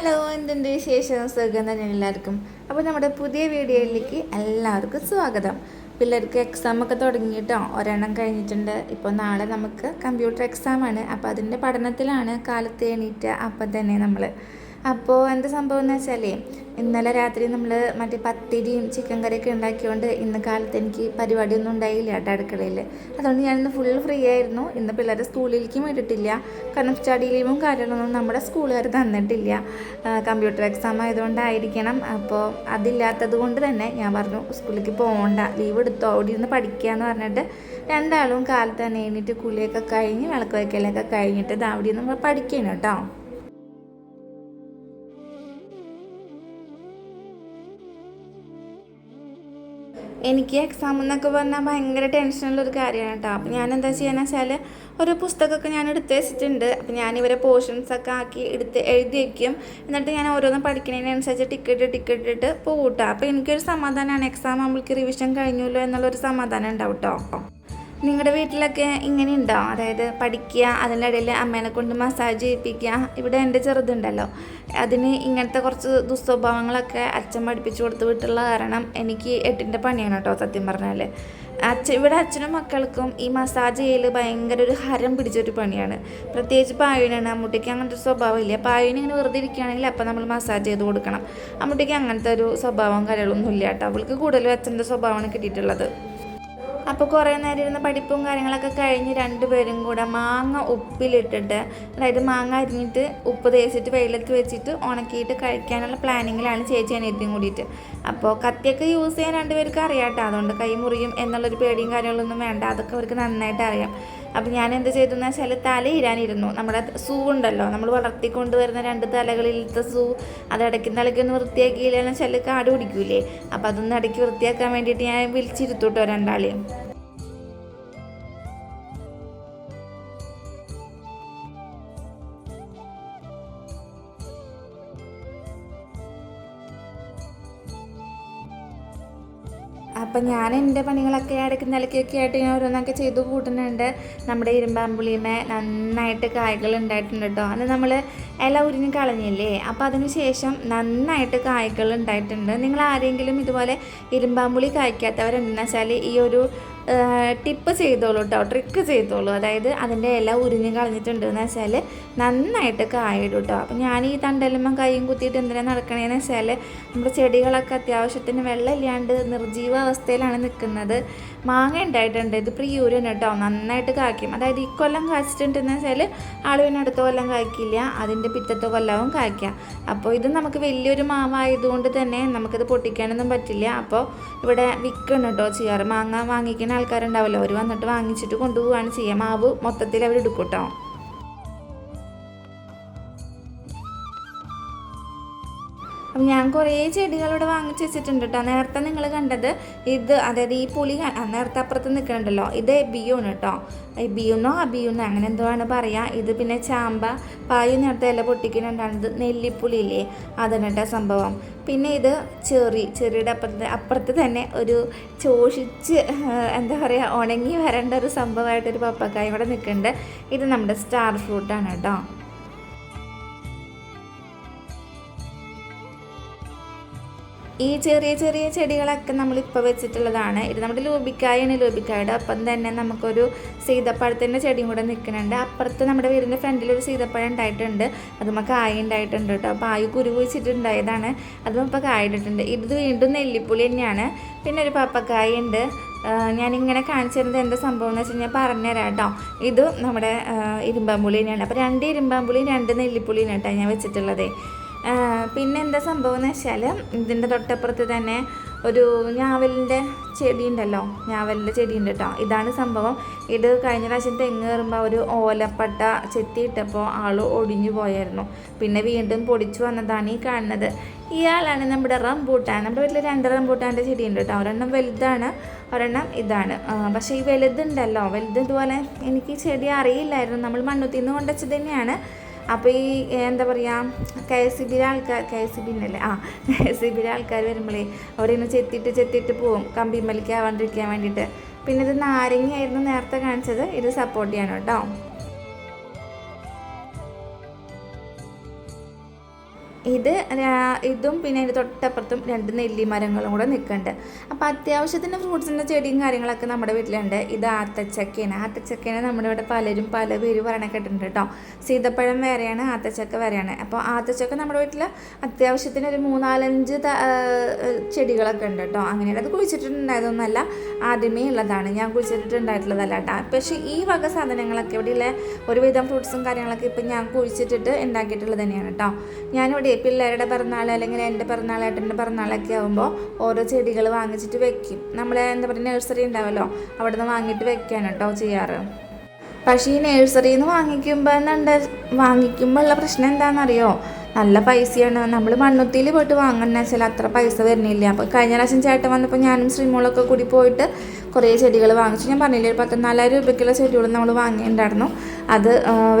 Hello എന്തുണ്ട് വിശേഷം? സുഖം തന്നെ എല്ലാവർക്കും. അപ്പോൾ നമ്മുടെ പുതിയ വീഡിയോയിലേക്ക് എല്ലാവർക്കും സ്വാഗതം. പിള്ളേർക്ക് എക്സാം ഒക്കെ തുടങ്ങിയിട്ടോ? ഒരെണ്ണം കഴിഞ്ഞിട്ടുണ്ട്. ഇപ്പോൾ നാളെ നമുക്ക് കമ്പ്യൂട്ടർ എക്സാമാണ് അപ്പോൾ അതിന്റെ പഠനത്തിലാണ് കാലത്ത് എണീറ്റ അപ്പം തന്നെ നമ്മൾ അപ്പോൾ എന്താ സംഭവം എന്ന് വെച്ചാൽ ഇന്നലെ രാത്രി നമ്മൾ മറ്റേ പത്തിരിയും ചിക്കൻ കറിയൊക്കെ ഉണ്ടാക്കിയതുകൊണ്ട് ഇന്ന് കാലത്ത് എനിക്ക് പരിപാടിയൊന്നും ഉണ്ടായില്ല കേട്ടോ അടുക്കളയിൽ അതുകൊണ്ട് ഞാനിന്ന് ഫുൾ ഫ്രീ ആയിരുന്നു. ഇന്ന് പിള്ളേരെ സ്കൂളിലേക്കും വിട്ടിട്ടില്ല. കാരണം സ്റ്റഡി ലീവും കാര്യങ്ങളൊന്നും നമ്മുടെ സ്കൂളുകാർ തന്നിട്ടില്ല. കമ്പ്യൂട്ടർ എക്സാം ആയതുകൊണ്ടായിരിക്കണം. അപ്പോൾ അതില്ലാത്തത് കൊണ്ട് തന്നെ ഞാൻ പറഞ്ഞു സ്കൂളിലേക്ക് പോകണ്ട ലീവ് എടുത്തോ? അവിടെ ഇരുന്ന് പഠിക്കുക എന്ന് പറഞ്ഞിട്ട് രണ്ടാളും കാലത്ത് തന്നെ എണീറ്റ് കുളിയൊക്കെ കഴിഞ്ഞ് വിളക്ക് വയ്ക്കലൊക്കെ കഴിഞ്ഞിട്ട് അവിടെ നിന്ന് പഠിക്കണം കേട്ടോ. എനിക്ക് എക്സാം എന്നൊക്കെ പറഞ്ഞാൽ ഭയങ്കര ടെൻഷനുള്ള ഒരു കാര്യമാണ് കേട്ടോ അപ്പം ഞാൻ എന്താ ചെയ്യാന്ന് വെച്ചാൽ ഒരു പുസ്തകമൊക്കെ ഞാൻ എടുത്ത് വെച്ചിട്ടുണ്ട്. അപ്പം ഞാൻ ഇവരെ പോർഷൻസൊക്കെ ആക്കി എടുത്ത് എഴുതി വയ്ക്കും എന്നിട്ട് ഞാൻ ഓരോന്നും പഠിക്കുന്നതിനനുസരിച്ച് ടിക്കറ്റ് ടിക്കറ്റ് ഇട്ട് പോകും കേട്ടോ അപ്പോൾ എനിക്കൊരു സമാധാനമാണ് എക്സാം ആകുമ്പോഴേക്ക് റിവിഷൻ കഴിഞ്ഞല്ലോ എന്നുള്ളൊരു സമാധാനം ഉണ്ടാവും കേട്ടോ നിങ്ങളുടെ വീട്ടിലൊക്കെ ഇങ്ങനെ ഉണ്ടോ അതായത് പഠിക്കുക അതിന്റെ ഇടയിൽ അമ്മേനെ കൊണ്ട് മസാജ് ചെയ്യിപ്പിക്കുക ഇവിടെ എന്റെ ചെറുതുണ്ടല്ലോ. അതിന് ഇങ്ങനത്തെ കുറച്ച് ദുസ്വഭാവങ്ങളൊക്കെ അച്ഛൻ പഠിപ്പിച്ചു കൊടുത്ത് വിട്ടുള്ള കാരണം എനിക്ക് എട്ടിന്റെ പണിയാണ് കേട്ടോ സത്യം പറഞ്ഞാൽ അച്ഛൻ ഇവിടെ അച്ഛനും മക്കൾക്കും ഈ മസാജ് ചെയ്യൽ ഭയങ്കര ഒരു ഹരം പിടിച്ചൊരു പണിയാണ്. പ്രത്യേകിച്ച് പായുവിനാണ് അമ്മൂട്ടിക്ക് അങ്ങനത്തെ ഒരു സ്വഭാവമില്ല പായുവിന് ഇങ്ങനെ വെറുതെ ഇരിക്കുകയാണെങ്കിൽ അപ്പം നമ്മൾ മസാജ് ചെയ്ത് കൊടുക്കണം. അമ്മൂട്ടിക്ക് അങ്ങനത്തെ ഒരു സ്വഭാവം കാര്യങ്ങളൊന്നും ഇല്ല കേട്ടോ അവൾക്ക് കൂടുതലും അച്ഛന്റെ സ്വഭാവമാണ് കിട്ടിയിട്ടുള്ളത്. അപ്പോൾ കുറേ നേരം ഇരുന്ന് പഠിപ്പും കാര്യങ്ങളൊക്കെ കഴിഞ്ഞ് രണ്ടുപേരും കൂടെ മാങ്ങ ഉപ്പിലിട്ടിട്ട് അതായത് മാങ്ങ അരിഞ്ഞിട്ട് ഉപ്പ് തേച്ചിട്ട് വെയിലത്ത് വെച്ചിട്ട് ഉണക്കിയിട്ട് കഴിക്കാനുള്ള പ്ലാനിങ്ങിലാണ് ചേച്ചി അനിയത്തിയും കൂടിയിട്ട്. അപ്പോൾ കത്തിയൊക്കെ യൂസ് ചെയ്യാൻ രണ്ടുപേർക്ക് കേട്ടോ അതുകൊണ്ട് കൈ മുറിയും എന്നുള്ളൊരു പേടിയും കാര്യങ്ങളൊന്നും വേണ്ട. അതൊക്കെ അവർക്ക് നന്നായിട്ട് അറിയാം. അപ്പം ഞാൻ എന്ത് ചെയ്തു എന്ന് വെച്ചാൽ തല ഇരാനിരുന്നു നമ്മുടെ സൂ ഉണ്ടല്ലോ നമ്മൾ വളർത്തിക്കൊണ്ടുവരുന്ന രണ്ട് തലകളിലത്തെ സൂ അത് ഇടയ്ക്ക് തലയ്ക്കൊന്ന് വൃത്തിയാക്കിയില്ലെന്ന് വെച്ചാൽ കാട് പിടിക്കൂലേ. അപ്പം അതൊന്ന് ഇടയ്ക്ക് വൃത്തിയാക്കാൻ വേണ്ടിയിട്ട് ഞാൻ വിളിച്ചിരുത്തൂട്ടോ രണ്ടാളെയും അപ്പം ഞാൻ എന്റെ പണികളൊക്കെ ഇടയ്ക്ക് നിലയ്ക്കൊക്കെ ആയിട്ട് ഞാൻ ഓരോന്നൊക്കെ ചെയ്തു കൂട്ടുന്നുണ്ട്. നമ്മുടെ ഇരുമ്പാമ്പുളിയുമേ നന്നായിട്ട് കായ്കൾ ഉണ്ടായിട്ടുണ്ട് കേട്ടോ. അത് നമ്മൾ ഇല ഉരിഞ്ഞ് കളഞ്ഞില്ലേ? അപ്പോൾ അതിന് ശേഷം നന്നായിട്ട് കായ്കൾ ഉണ്ടായിട്ടുണ്ട്. നിങ്ങൾ ആരെങ്കിലും ഇതുപോലെ ഇരുമ്പാമ്പുളി കായ്ക്കാത്തവരുണ്ടെന്ന് വെച്ചാൽ ഈ ഒരു ടിപ്പ് ചെയ്തോളൂ കേട്ടോ ട്രിക്ക് ചെയ്തോളൂ. അതായത് അതിന്റെ ഇല ഉരിഞ്ഞ് കളഞ്ഞിട്ടുണ്ട് എന്ന് വെച്ചാൽ നന്നായിട്ട് കായിടും കേട്ടോ അപ്പം ഞാൻ ഈ തണ്ടലുമ്പം കൈയും കുത്തിയിട്ട് എന്തിനാണ് നടക്കണേന്ന് വെച്ചാൽ നമ്മുടെ ചെടികളൊക്കെ അത്യാവശ്യത്തിന് വെള്ളം ഇല്ലാണ്ട് നിർജീവ അവസ്ഥയിലാണ് നിൽക്കുന്നത് മാങ്ങ ഉണ്ടായിട്ടുണ്ട് ഇത് പ്രിയൂരൻ കേട്ടോ നന്നായിട്ട് കായ്ക്കും. അതായത് ഈ കൊല്ലം കായ്ച്ചിട്ടുണ്ടെന്ന് വെച്ചാൽ ആളുവിന് അടുത്ത കൊല്ലം കായ്ക്കില്ല അതിന്റെ പിറ്റത്തെ കൊല്ലവും കായ്ക്കാം. അപ്പോൾ ഇത് നമുക്ക് വലിയൊരു മാവായതുകൊണ്ട് തന്നെ നമുക്കിത് പൊട്ടിക്കാനൊന്നും പറ്റില്ല. അപ്പോൾ ഇവിടെ വിൽക്കണം കേട്ടോ ചെയ്യാറ്. മാങ്ങ വാങ്ങിക്കുന്ന ആൾക്കാരുണ്ടാവല്ലോ. അവർ വന്നിട്ട് വാങ്ങിച്ചിട്ട് കൊണ്ടുപോവുകയാണ് ചെയ്യുക മാവ് മൊത്തത്തിൽ അവർ എടുക്കും അപ്പം ഞാൻ കുറേ ചെടികളോട് വാങ്ങിച്ച് വെച്ചിട്ടുണ്ട് കേട്ടോ നേരത്തെ നിങ്ങൾ കണ്ടത് ഇത് അതായത് ഈ പുളി നേരത്തെ അപ്പുറത്ത് നിൽക്കണുണ്ടല്ലോ. ഇത് എബിയൂണ് കേട്ടോ എബിയൂന്നോ അബിയൂന്നോ അങ്ങനെ എന്തോ ആണ് പറയുക ഇത് പിന്നെ ചാമ്പ പായു നേരത്തെ ഇല പൊട്ടിക്കുന്നുണ്ടാണ് ഇത് നെല്ലിപ്പുളി ഇല്ലേ? അതാണ് കേട്ടോ സംഭവം. പിന്നെ ഇത് ചെറി ചെറിയുടെ അപ്പുറത്ത് അപ്പുറത്ത് തന്നെ ഒരു ചോഷിച്ച് എന്താ പറയുക ഉണങ്ങി വരേണ്ട ഒരു സംഭവമായിട്ടൊരു പപ്പക്കായ ഇവിടെ നിൽക്കുന്നുണ്ട്. ഇത് നമ്മുടെ സ്റ്റാർ ഫ്രൂട്ടാണ് കേട്ടോ. ഈ ചെറിയ ചെറിയ ചെടികളൊക്കെ നമ്മൾ നമ്മളിപ്പോൾ വെച്ചിട്ടുള്ളതാണ്. ഇത് നമ്മുടെ ലൂബിക്കായാണ് ലൂബിക്കായുടെ ഒപ്പം തന്നെ നമുക്കൊരു സീതപ്പഴത്തിന്റെ ചെടിയും കൂടെ നിൽക്കുന്നുണ്ട്. അപ്പുറത്ത് നമ്മുടെ വീടിന്റെ ഫ്രണ്ടിൽ ഒരു സീതപ്പഴം ഉണ്ടായിട്ടുണ്ട്. അതുമ്പോൾ കായ ഉണ്ടായിട്ടുണ്ട് കേട്ടോ. അപ്പോൾ ആയു കുരു കുഴിച്ചിട്ടുണ്ടായതാണ്. അതും ഇപ്പോൾ കായിട്ടുണ്ട് ഇത് വീണ്ടും നെല്ലിപ്പുളി തന്നെയാണ്. പിന്നെ ഒരു പപ്പക്കായ ഉണ്ട്. ഞാനിങ്ങനെ കാണിച്ചു തരുന്നത് എന്താ സംഭവം എന്ന് വെച്ച് കഴിഞ്ഞാൽ പറഞ്ഞുതരാം കേട്ടോ. ഇത് നമ്മുടെ ഇരുമ്പാമ്പുളി തന്നെയാണ്. അപ്പോൾ രണ്ട് ഇരുമ്പാമ്പുളിയും രണ്ട് നെല്ലിപ്പുളിയാണ് കേട്ടോ ഞാൻ വെച്ചിട്ടുള്ളത്. പിന്നെ എന്താ സംഭവം എന്ന് വെച്ചാൽ ഇതിന്റെ തൊട്ടപ്പുറത്ത് തന്നെ ഒരു ഞാവലിന്റെ ചെടി ഉണ്ടല്ലോ ഞാവലിന്റെ ചെടി ഉണ്ട് കേട്ടോ ഇതാണ് സംഭവം. ഇത് കഴിഞ്ഞ പ്രാവശ്യം തെങ്ങ് കയറുമ്പോൾ ഒരു ഓലപ്പട്ട ചെത്തിയിട്ടപ്പോൾ ആൾ ഒടിഞ്ഞു പോയായിരുന്നു. പിന്നെ വീണ്ടും പൊടിച്ചു വന്നതാണ് ഈ കാണുന്നത്. ഇയാളാണ് നമ്മുടെ റംബൂട്ടാൻ. നമ്മുടെ വീട്ടിൽ രണ്ട് റംബൂട്ടാന്റെ ചെടി ഉണ്ട് കേട്ടോ ഒരെണ്ണം വലുതാണ് ഒരെണ്ണം ഇതാണ്. പക്ഷേ ഈ വലുതുണ്ടല്ലോ. വലുത് ഇതുപോലെ എനിക്ക് ചെടി അറിയില്ലായിരുന്നു. നമ്മൾ മണ്ണുത്തിന്ന് കൊണ്ടുവച്ചത് തന്നെയാണ്. അപ്പോൾ ഈ എന്താ പറയുക കെ എസ് സി ബിയിലെ ആൾക്കാർ കെ എസ് സി ബിന്നല്ലേ? ആ കെ എസ് സി ബിയിലെ ആൾക്കാർ വരുമ്പോഴേ അവരിന്ന് ചെത്തിയിട്ട് ചെത്തിയിട്ട് പോവും ആവാണ്ടിരിക്കാൻ വേണ്ടിയിട്ട്. പിന്നെ ഇത് നാരങ്ങയായിരുന്നു നേരത്തെ കാണിച്ചത് ഇത് സപ്പോർട്ട് ചെയ്യണം കേട്ടോ ഇത് ഇതും പിന്നെ അതിന്റെ തൊട്ടപ്പുറത്തും രണ്ട് നെല്ലി മരങ്ങളും കൂടെ നിൽക്കുന്നുണ്ട്. അപ്പോൾ അത്യാവശ്യത്തിന് ഫ്രൂട്ട്സിന്റെ ചെടിയും കാര്യങ്ങളൊക്കെ നമ്മുടെ വീട്ടിലുണ്ട്. ഇത് ആത്തച്ചക്കയാണ്. ആത്തച്ചക്കേനെ നമ്മുടെ ഇവിടെ പലരും പല പേര് പറയണ കേട്ടിട്ടുണ്ട് കേട്ടോ. സീതപ്പഴം വേറെയാണ് ആത്തച്ചക്ക വേറെയാണ്. അപ്പോൾ ആത്തച്ചക്ക നമ്മുടെ വീട്ടിൽ അത്യാവശ്യത്തിന് ഒരു മൂന്നാലഞ്ച് ചെടികളൊക്കെ ഉണ്ട് കേട്ടോ. അങ്ങനെയാണ് അത് കുഴിച്ചിട്ടുണ്ടായതൊന്നുമല്ല ആദ്യമേ ഉള്ളതാണ്. ഞാൻ കുഴിച്ചിട്ടുണ്ടായിട്ടുള്ളതല്ല കേട്ടോ. പക്ഷേ ഈ വക സാധനങ്ങളൊക്കെ ഇവിടെയുള്ള ഒരുവിധം ഫ്രൂട്ട്സും കാര്യങ്ങളൊക്കെ ഇപ്പം ഞാൻ കുഴിച്ചിട്ടിട്ട് ഉണ്ടാക്കിയിട്ടുള്ളത് തന്നെയാണ് കേട്ടോ. ഞാനിവിടെ പിള്ളേരുടെ പിറന്നാൾ അല്ലെങ്കിൽ എന്റെ പിറന്നാൾ ഏട്ടന്റെ പിറന്നാളൊക്കെ ആകുമ്പോൾ ഓരോ ചെടികൾ വാങ്ങിച്ചിട്ട് വെക്കും. നമ്മൾ എന്താ പറയുക നഴ്സറി ഉണ്ടാവുമല്ലോ അവിടെ നിന്ന് വാങ്ങിയിട്ട് വെക്കാണ് കേട്ടോ ചെയ്യാറ്. പക്ഷേ ഈ നഴ്സറിയിൽ നിന്ന് വാങ്ങിക്കുമ്പോൾ എന്നുണ്ട് വാങ്ങിക്കുമ്പോൾ ഉള്ള പ്രശ്നം എന്താണെന്നറിയോ നല്ല പൈസയാണ്. നമ്മൾ മണ്ണുത്തിയിൽ പോയിട്ട് വാങ്ങണമെന്ന് വെച്ചാൽ അത്ര പൈസ വരുന്നില്ല. അപ്പോൾ കഴിഞ്ഞ പ്രാവശ്യം ചേട്ടൻ വന്നപ്പോൾ ഞാനും ശ്രീമോളൊക്കെ കൂടി പോയിട്ട് കുറേ ചെടികൾ വാങ്ങിച്ചു. ഞാൻ പറഞ്ഞില്ലേ ഒരു പത്തൊന്നാലായിരം രൂപയ്ക്കുള്ള ചെടികൾ നമ്മൾ വാങ്ങിയിട്ടുണ്ടായിരുന്നു. അത്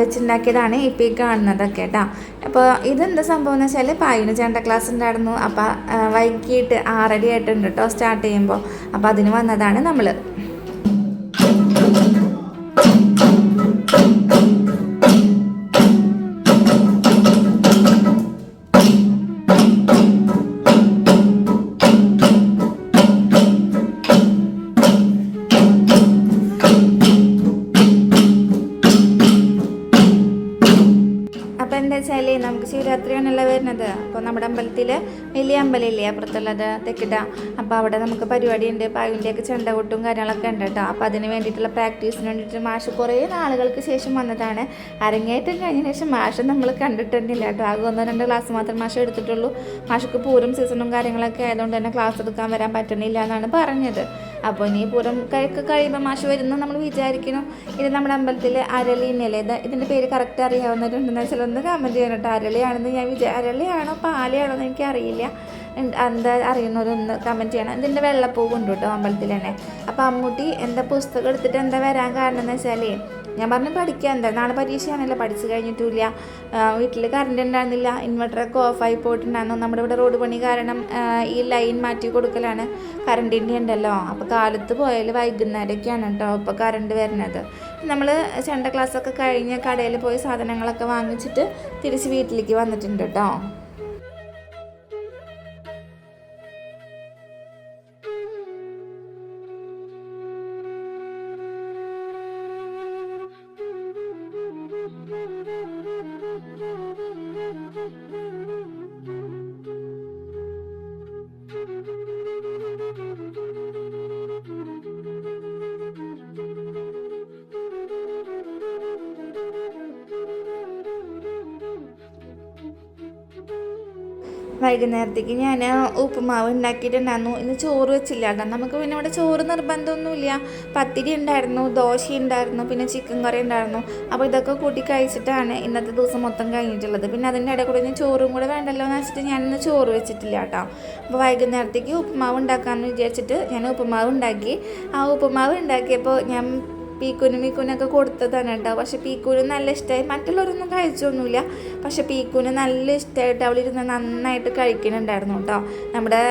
വെച്ചിട്ടുണ്ടാക്കിയതാണ് ഇപ്പോൾ ഈ കാണുന്നതൊക്കെ കേട്ടോ അപ്പോൾ ഇതെന്താ സംഭവം എന്ന് വെച്ചാൽ പായിന് ചേണ്ട ക്ലാസ് ഉണ്ടായിരുന്നു. അപ്പോൾ വൈകിട്ട് ആറടി ആയിട്ടുണ്ട് കേട്ടോ സ്റ്റാർട്ട് ചെയ്യുമ്പോൾ. അപ്പോൾ അതിന് വന്നതാണ് നമ്മൾ. അപ്പോൾ നമ്മുടെ അമ്പലത്തിൽ വലിയ അമ്പലമില്ലേ? അപ്പുറത്തുള്ളത് തെക്കിട്ട. അപ്പോൾ അവിടെ നമുക്ക് പരിപാടി പരിപാടിയുണ്ട് ചെണ്ട കൊട്ടും കാര്യങ്ങളൊക്കെ ഉണ്ട് കേട്ടോ. അപ്പോൾ അതിന് വേണ്ടിയിട്ടുള്ള പ്രാക്ടീസിന് വേണ്ടിയിട്ട് മാഷ് കുറേ നാളുകൾക്ക് ശേഷം വന്നതാണ്. അരങ്ങേറ്റം കഴിഞ്ഞ ശേഷം മാഷ് നമ്മൾ കണ്ടിട്ടുണ്ടില്ല കേട്ടോ. ആകെ ഒന്നോ രണ്ട് ക്ലാസ് മാത്രം മാഷ് എടുത്തിട്ടുള്ളൂ. മാഷക്ക് പൂരം സീസണും കാര്യങ്ങളൊക്കെ ആയതുകൊണ്ട് തന്നെ ക്ലാസ് എടുക്കാൻ വരാൻ പറ്റണില്ല എന്നാണ് പറഞ്ഞത്. അപ്പോൾ ഇനി പൂരം കയൊക്കെ കഴിയുമ്പോൾ മാഷ് വരുന്ന നമ്മൾ വിചാരിക്കണം ഇത് നമ്മുടെ അമ്പലത്തിൽ അരളിന്നല്ലേ ഇത് ഇതിന്റെ പേര് കറക്റ്റ് അറിയാവുന്നവരുണ്ടെന്ന് വെച്ചാൽ ഒന്ന് കമന്റ് ചെയ്യണം കേട്ടോ. അരളിയാണെന്ന് ഞാൻ വിചാ അരളിയാണോ പാലയാണോ എന്ന് എനിക്കറിയില്ല എന്ത് അറിയുന്നവരൊന്ന് കമന്റ് ചെയ്യണം. ഇതിന്റെ വെള്ളപ്പൂ കൊണ്ടു കേട്ടോ അമ്പലത്തിൽ തന്നെ. അപ്പോൾ അമ്മൂട്ടി എന്താ പുസ്തകം എടുത്തിട്ട് എന്താ വരാൻ കാരണം എന്ന് വെച്ചാലേ ഞാൻ പറഞ്ഞു പഠിക്കാൻ എന്താ നാളെ പരീക്ഷയാണല്ലോ പഠിച്ചു കഴിഞ്ഞിട്ടില്ല വീട്ടിൽ കറണ്ട് ഉണ്ടായിരുന്നില്ല ഇൻവെർട്ടറൊക്കെ ഓഫായി പോയിട്ടുണ്ടായിരുന്നു. നമ്മുടെ ഇവിടെ റോഡ് പണി കാരണം ഈ ലൈൻ മാറ്റി കൊടുക്കലാണ് കറണ്ടിന്റെ ഉണ്ടല്ലോ. അപ്പോൾ കാലത്ത് പോയാൽ വൈകുന്നേരമൊക്കെയാണ് കേട്ടോ ഇപ്പോൾ കറണ്ട് വരുന്നത്. നമ്മൾ ചെണ്ട ക്ലാസ്സൊക്കെ കഴിഞ്ഞ് കടയിൽ പോയി സാധനങ്ങളൊക്കെ വാങ്ങിച്ചിട്ട് തിരിച്ച് വീട്ടിലേക്ക് വന്നിട്ടുണ്ട് കേട്ടോ. വൈകുന്നേരത്തേക്ക് ഞാൻ ഉപ്പുമാവ് ഉണ്ടാക്കിയിട്ടുണ്ടായിരുന്നു. ഇന്ന് ചോറ് വെച്ചില്ല. കേട്ടോ നമുക്ക് പിന്നെ ഇവിടെ ചോറ് നിർബന്ധമൊന്നുമില്ല. പത്തിരി ഉണ്ടായിരുന്നു ദോശ ഉണ്ടായിരുന്നു പിന്നെ ചിക്കൻ കറി ഉണ്ടായിരുന്നു. അപ്പോൾ ഇതൊക്കെ കൂട്ടി കഴിച്ചിട്ടാണ് ഇന്നത്തെ ദിവസം മൊത്തം കഴിഞ്ഞിട്ടുള്ളത്. പിന്നെ അതിന്റെ ഇടയിൽ കൂടെ ഞാൻ ചോറും കൂടെ വേണ്ടല്ലോ എന്ന് വെച്ചിട്ട് ഞാനിന്ന് ചോറ് വെച്ചിട്ടില്ല കേട്ടോ. അപ്പോൾ വൈകുന്നേരത്തേക്ക് ഉപ്പുമാവ് ഉണ്ടാക്കാമെന്ന് വിചാരിച്ചിട്ട് ഞാൻ ഉപ്പുമാവ് ഉണ്ടാക്കി. ആ ഉപ്പുമാവ് ഉണ്ടാക്കിയപ്പോൾ ഞാൻ പീക്കുനും മീക്കുനൊക്കെ കൊടുത്തതാണ് കേട്ടോ. പക്ഷെ പീക്കുന് നല്ല ഇഷ്ടമായി മറ്റുള്ളവരൊന്നും കഴിച്ചൊന്നുമില്ല. പക്ഷെ പീക്കുന് നല്ല ഇഷ്ടമായിട്ട് അവളിരുന്ന് നന്നായിട്ട് കഴിക്കുന്നുണ്ടായിരുന്നു കേട്ടോ. നമ്മുടെ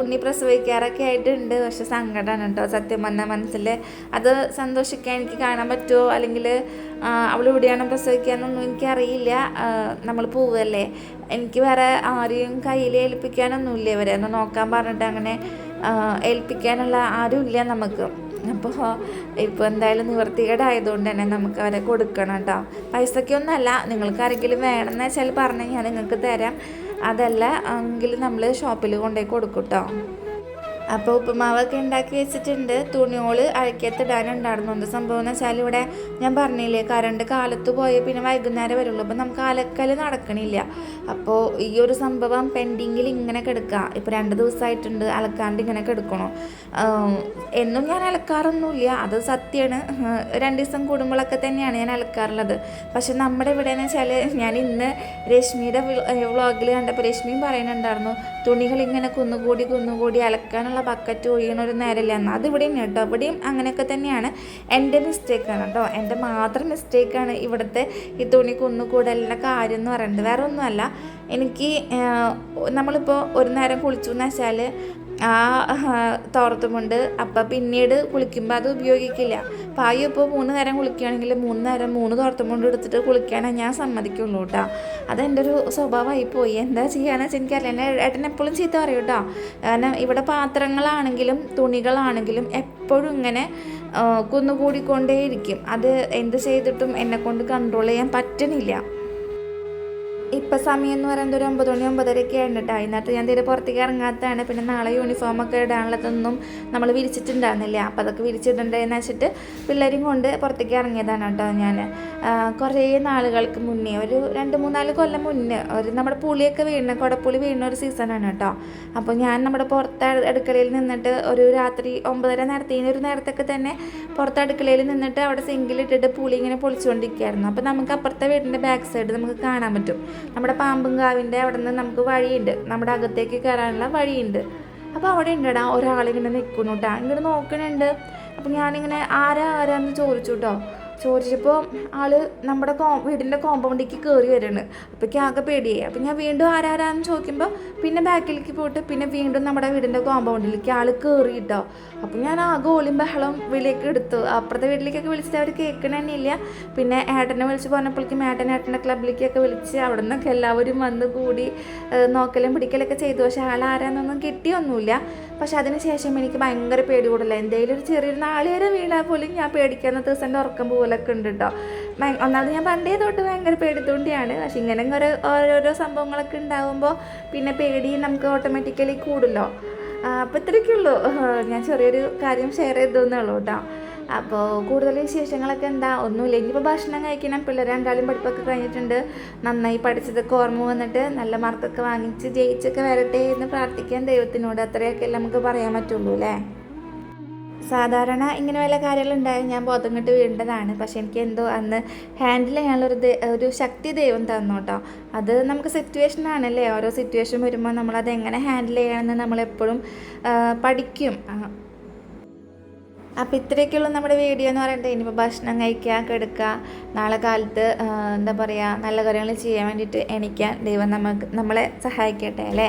ഉണ്ണി പ്രസവിക്കാറൊക്കെ ആയിട്ടുണ്ട്. പക്ഷെ സങ്കടമാണ് കേട്ടോ. സത്യം പറഞ്ഞ മനസ്സിൽ അത് സന്തോഷിക്കാൻ എനിക്ക് കാണാൻ പറ്റുമോ? അല്ലെങ്കിൽ അവൾ ഇവിടെയാണ് പ്രസവിക്കാന്നൊന്നും എനിക്കറിയില്ല. നമ്മൾ പോവല്ലേ? എനിക്ക് വേറെ ആരെയും കയ്യിൽ ഏൽപ്പിക്കാനൊന്നുമില്ല ഇവരെ. ഒന്ന് നോക്കാൻ പറഞ്ഞിട്ട് അങ്ങനെ ഏൽപ്പിക്കാനുള്ള ആരുമില്ല നമുക്ക്. അപ്പോൾ ഇപ്പോൾ എന്തായാലും നിവർത്തികേടായതുകൊണ്ട് തന്നെ നമുക്ക് അവരെ കൊടുക്കണം കേട്ടോ പൈസയ്ക്കൊന്നല്ല നിങ്ങൾക്ക് ആരെങ്കിലും വേണമെന്ന് വെച്ചാൽ പറഞ്ഞാൽ ഞാൻ നിങ്ങൾക്ക് തരാം. അതല്ല എങ്കിൽ നമ്മൾ ഷോപ്പിൽ കൊണ്ടുപോയി കൊടുക്കും കേട്ടോ അപ്പോൾ ഉപ്പുമാവൊക്കെ ഉണ്ടാക്കി വെച്ചിട്ടുണ്ട്. തുണിയോൾ അഴക്കത്തിടാനുണ്ടായിരുന്നു എന്ത് സംഭവം എന്ന് വെച്ചാൽ ഇവിടെ ഞാൻ പറഞ്ഞില്ലേ കറണ്ട് കാലത്ത് പോയ പിന്നെ വൈകുന്നേരം വരുള്ളൂ. അപ്പോൾ നമുക്ക് അലക്കൽ നടക്കണില്ല. അപ്പോൾ ഈ ഒരു സംഭവം പെൻഡിങ്ങിൽ ഇങ്ങനെ കിടക്കുക ഇപ്പോൾ രണ്ട് ദിവസമായിട്ടുണ്ട് അലക്കാണ്ട് ഇങ്ങനെ കിടക്കണോ. എന്നും ഞാൻ അലക്കാറൊന്നുമില്ല. അത് സത്യമാണ് രണ്ട് ദിവസം കൂടുമ്പോഴൊക്കെ തന്നെയാണ് ഞാൻ അലക്കാറുള്ളത്. പക്ഷെ നമ്മുടെ ഇവിടെ എന്ന് വെച്ചാൽ ഞാൻ ഇന്ന് രശ്മിയുടെ വ്ളോഗിൽ കണ്ടപ്പോൾ രശ്മിയും പറയുന്നുണ്ടായിരുന്നു തുണികൾ ഇങ്ങനെ കുന്നുകൂടി കുന്നുകൂടി അലക്കാനുള്ള ബക്കറ്റ് ഒഴിയണ ഒരു നേരമില്ല. എന്നാൽ അത് ഇവിടെയും കേട്ടോ ഇവിടെയും അങ്ങനെയൊക്കെ തന്നെയാണ്. എന്റെ മിസ്റ്റേക്കാണ് കേട്ടോ എന്റെ മാത്രം മിസ്റ്റേക്കാണ് ഇവിടുത്തെ ഈ തുണി കുന്നുകൂടലിന്റെ കാര്യം എന്ന് പറയുന്നത് വേറെ ഒന്നുമല്ല എനിക്ക് നമ്മളിപ്പോൾ ഒരു നേരം കുളിച്ചു എന്ന് വെച്ചാൽ ആ തോർത്തുമുണ്ട്. അപ്പം പിന്നീട് കുളിക്കുമ്പോൾ അത് ഉപയോഗിക്കില്ല. പായ ഇപ്പോൾ മൂന്ന് നേരം കുളിക്കുകയാണെങ്കിൽ മൂന്ന് നേരം മൂന്ന് തോർത്തുമുണ്ട് എടുത്തിട്ട് കുളിക്കാനാണ് ഞാൻ സമ്മതിക്കുള്ളൂ കേട്ടോ അതെന്റെ ഒരു സ്വഭാവമായി പോയി. എന്താ ചെയ്യാന്ന് വെച്ചാൽ എനിക്കറിയില്ല. എന്നെ ഏട്ടൻ എപ്പോഴും ചീത്ത പറയും കേട്ടോ കാരണം ഇവിടെ പാത്രങ്ങളാണെങ്കിലും തുണികളാണെങ്കിലും എപ്പോഴും ഇങ്ങനെ കുന്നുകൂടിക്കൊണ്ടേയിരിക്കും. അത് എന്ത് ചെയ്തിട്ടും എന്നെ കൊണ്ട് കൺട്രോൾ ചെയ്യാൻ പറ്റണില്ല. ഇപ്പം സമയം എന്ന് പറയുന്നത് ഒരു ഒമ്പത് മണി ഒമ്പതരയൊക്കെ ആണ് കേട്ടോ ഞാൻ തീരെ പുറത്തേക്ക് ഇറങ്ങാത്തതാണ്. പിന്നെ നാളെ യൂണിഫോം ഒക്കെ ഇടാനുള്ളതൊന്നും നമ്മൾ വിരിച്ചിട്ടുണ്ടായിരുന്നില്ല. അപ്പം അതൊക്കെ വിരിച്ചിട്ടുണ്ടെന്ന് വെച്ചിട്ട് പിള്ളേരും കൊണ്ട് പുറത്തേക്ക് ഇറങ്ങിയതാണ് കേട്ടോ ഞാൻ. കുറേ നാളുകൾക്ക് മുന്നേ ഒരു രണ്ട് മൂന്നാൽ കൊല്ലം മുന്നേ ഒരു നമ്മുടെ പുളിയൊക്കെ വീണ് കുടപ്പുളി വീണ ഒരു സീസണാണ് കേട്ടോ അപ്പോൾ ഞാൻ നമ്മുടെ പുറത്ത് അടുക്കളയിൽ നിന്നിട്ട് ഒരു രാത്രി ഒമ്പതര നേരത്തേന് ഒരു നേരത്തൊക്കെ തന്നെ പുറത്ത് അടുക്കളയിൽ നിന്നിട്ട് അവിടെ സിങ്കിലിട്ടിട്ട് പുളി ഇങ്ങനെ പൊളിച്ചുകൊണ്ടിരിക്കുകയായിരുന്നു അപ്പോൾ നമുക്ക് അപ്പുറത്തെ വീടിന്റെ ബാക്ക് സൈഡ് നമുക്ക് കാണാൻ പറ്റും. നമ്മുടെ പാമ്പും കാവിന്റെ അവിടെ നിന്ന് നമുക്ക് വഴിയുണ്ട്. നമ്മുടെ അകത്തേക്ക് കയറാനുള്ള വഴിയുണ്ട്. അപ്പോൾ അവിടെ ഉണ്ടടാ ഒരാളിങ്ങനെ നിൽക്കുന്നു ഇങ്ങോട്ട് നോക്കണുണ്ട്. അപ്പം ഞാനിങ്ങനെ ആരാ ആരാന്ന് ചോദിച്ചു കേട്ടോ ചോദിച്ചപ്പോൾ ആൾ നമ്മുടെ കോ വീടിന്റെ കോമ്പൗണ്ടിലേക്ക് കയറി വരുന്നുണ്ട് അപ്പോഴേക്കും ആകെ പേടിയായി. അപ്പം ഞാൻ വീണ്ടും ആരാരാന്ന് ചോദിക്കുമ്പോൾ പിന്നെ ബാക്കിലേക്ക് പോയിട്ട് പിന്നെ വീണ്ടും നമ്മുടെ വീടിന്റെ കോമ്പൗണ്ടിലേക്ക് ആൾ കയറി കേട്ടോ അപ്പോൾ ഞാൻ ആകെ ഓളിയും ബഹളം വിളിയൊക്കെ എടുത്തു. അപ്പുറത്തെ വീട്ടിലേക്കൊക്കെ വിളിച്ചിട്ട് അവർ കേൾക്കണമെന്നില്ല പിന്നെ ഏട്ടനെ വിളിച്ച് പറഞ്ഞപ്പോഴേക്കും ഏട്ടൻ ഏട്ടന്റെ ക്ലബിലേക്കൊക്കെ വിളിച്ച് അവിടെ നിന്നൊക്കെ എല്ലാവരും വന്ന് കൂടി നോക്കലും പിടിക്കലൊക്കെ ചെയ്തു. പക്ഷേ ആൾ ആരാന്നൊന്നും കിട്ടിയൊന്നുമില്ല. പക്ഷെ അതിന് ശേഷം എനിക്ക് ഭയങ്കര പേടി കൂടല്ല എന്തെങ്കിലും ഒരു ചെറിയൊരു നാളികേരം വീണാൽ പോലും ഞാൻ പേടിക്കാൻ ദിവസം ഉറക്കം പോലൊക്കെ ഉണ്ട് കേട്ടോ ഒന്നാമത് ഞാൻ പണ്ടേ തൊട്ട് ഭയങ്കര പേടിത്തോണ്ടിയാണ്. പക്ഷെ ഇങ്ങനെ ഒരു ഓരോരോ സംഭവങ്ങളൊക്കെ ഉണ്ടാകുമ്പോൾ പിന്നെ പേടി നമുക്ക് ഓട്ടോമാറ്റിക്കലി കൂടുമല്ലോ അപ്പോൾ ഇത്രയൊക്കെയുള്ളൂ ഞാൻ ചെറിയൊരു കാര്യം ഷെയർ ചെയ്തേ ഉള്ളൂ കേട്ടോ അപ്പോൾ കൂടുതൽ വിശേഷങ്ങളൊക്കെ എന്താ? ഒന്നുമില്ല. ഇനിയിപ്പോൾ ഭക്ഷണം കഴിക്കണം. പിള്ളേർ രണ്ടാളും പഠിപ്പൊക്കെ കഴിഞ്ഞിട്ടുണ്ട്. നന്നായി പഠിച്ചതൊക്കെ ഓർമ്മ വന്നിട്ട് നല്ല മാർക്കൊക്കെ വാങ്ങിച്ച് ജയിച്ചൊക്കെ വരട്ടെ എന്ന് പ്രാർത്ഥിക്കാൻ ദൈവത്തിനോട്. അത്രയൊക്കെ നമുക്ക് പറയാൻ പറ്റുള്ളൂ അല്ലേ സാധാരണ ഇങ്ങനെ വല്ല കാര്യങ്ങളുണ്ടായാൽ ഞാൻ ബോധം കെട്ട് വീണ്ടതാണ് പക്ഷെ എനിക്ക് എന്തോ അന്ന് ഹാൻഡിൽ ചെയ്യാനുള്ളൊരു ഒരു ശക്തി ദൈവം തന്നു കേട്ടോ അത് നമുക്ക് സിറ്റുവേഷൻ ആണല്ലേ? ഓരോ സിറ്റുവേഷൻ വരുമ്പോൾ നമ്മളത് എങ്ങനെ ഹാൻഡിൽ ചെയ്യണമെന്ന് നമ്മളെപ്പോഴും പഠിക്കും. അപ്പോൾ ഇത്രയൊക്കെയുള്ളൂ നമ്മുടെ വീഡിയോ എന്ന് പറയുന്നത് ഇനിയിപ്പോൾ ഭക്ഷണം കഴിക്കുക കിടക്കുക നാളെ കാലത്ത് എന്താ പറയുക നല്ല കാര്യങ്ങൾ ചെയ്യാൻ വേണ്ടിയിട്ട് എണീക്കാൻ ദൈവം നമുക്ക് നമ്മളെ സഹായിക്കട്ടെ അല്ലേ?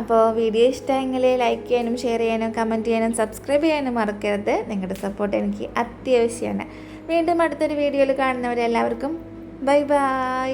അപ്പോൾ വീഡിയോ ഇഷ്ടമെങ്കിൽ ലൈക്ക് ചെയ്യാനും ഷെയർ ചെയ്യാനും കമന്റ് ചെയ്യാനും സബ്സ്ക്രൈബ് ചെയ്യാനും മറക്കരുത്. നിങ്ങളുടെ സപ്പോർട്ട് എനിക്ക് അത്യാവശ്യമാണ്. വീണ്ടും അടുത്തൊരു വീഡിയോയിൽ കാണുന്നവരെല്ലാവർക്കും ബൈ ബൈ